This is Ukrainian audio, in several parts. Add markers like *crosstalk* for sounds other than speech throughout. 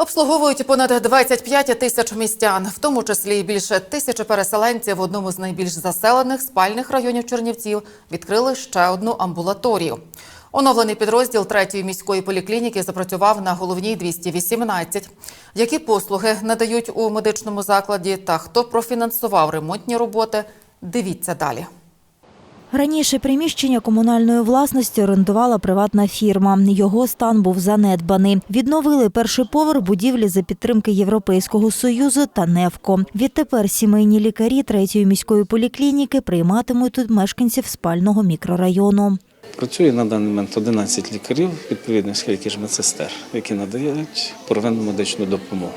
Обслуговують понад 25 тисяч містян, в тому числі і більше тисячі переселенців в одному з найбільш заселених спальних районів Чернівців відкрили ще одну амбулаторію. Оновлений підрозділ третьої міської поліклініки запрацював на головній 218. Які послуги надають у медичному закладі та хто профінансував ремонтні роботи? Дивіться далі. Раніше приміщення комунальної власності орендувала приватна фірма. Його стан був занедбаний. Відновили перший поверх будівлі за підтримки Європейського союзу та НЕВКО. Відтепер сімейні лікарі третьої міської поліклініки прийматимуть тут мешканців спального мікрорайону. Працює на даний момент 11 лікарів, відповідно скільки ж медсестер, які надають первинну медичну допомогу.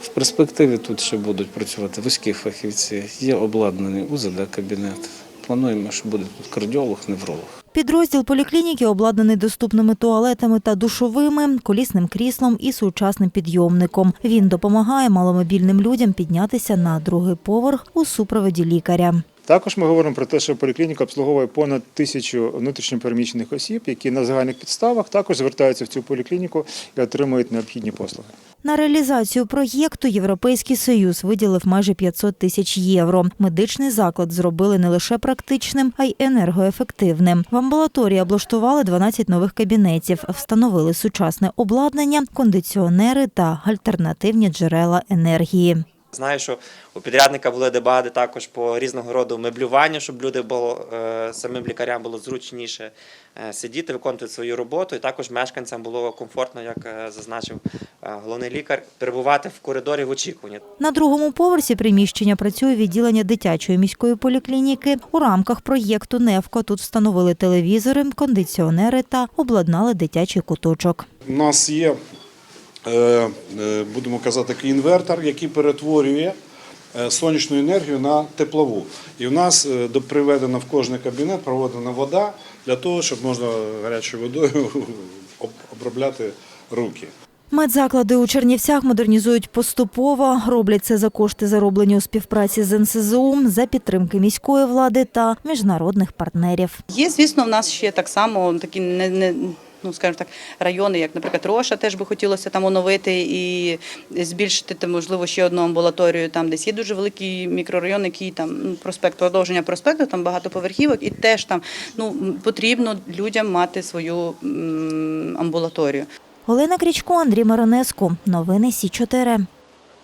В перспективі тут ще будуть працювати вузькі фахівці, є обладнаний УЗД-кабінет. Плануємо, що буде тут кардіолог, невролог. Підрозділ поліклініки обладнаний доступними туалетами та душовими, колісним кріслом і сучасним підйомником. Він допомагає маломобільним людям піднятися на другий поверх у супроводі лікаря. Також ми говоримо про те, що поліклініка обслуговує понад тисячу внутрішньопереміщених осіб, які на загальних підставах також звертаються в цю поліклініку і отримують необхідні послуги. На реалізацію проєкту Європейський Союз виділив майже 500 тисяч євро. Медичний заклад зробили не лише практичним, а й енергоефективним. В амбулаторії облаштували 12 нових кабінетів, встановили сучасне обладнання, кондиціонери та альтернативні джерела енергії. Знаю, що у підрядника були дебати також по різного роду меблюванню, щоб люди було е, самим лікарям було зручніше е, сидіти, виконувати свою роботу, і також мешканцям було комфортно, як е, зазначив головний лікар, перебувати в коридорі в очікуванні. На другому поверсі приміщення працює відділення дитячої міської поліклініки. У рамках проєкту «Невко» тут встановили телевізори, кондиціонери та обладнали дитячий куточок. У нас є, будемо казати, інвертор, який перетворює е, сонячну енергію на теплову. І у нас е, приведена в кожний кабінет проведена вода для того, щоб можна гарячою водою *laughs* обробляти руки. Медзаклади у Чернівцях модернізують поступово. Роблять це за кошти, зароблені у співпраці з НСЗУ, за підтримки міської влади та міжнародних партнерів. Є, звісно, в нас ще так само такі не, не ну скажімо так, райони, як, наприклад, Роша, теж би хотілося там оновити і збільшити там, можливо, ще одну амбулаторію. Там десь є дуже великий мікрорайон, який там ну, проспект, продовження проспекту, там багато поверхівок, і теж там ну потрібно людям мати свою амбулаторію. Олена Крічко, Андрій Маронеску, Новини Сі 4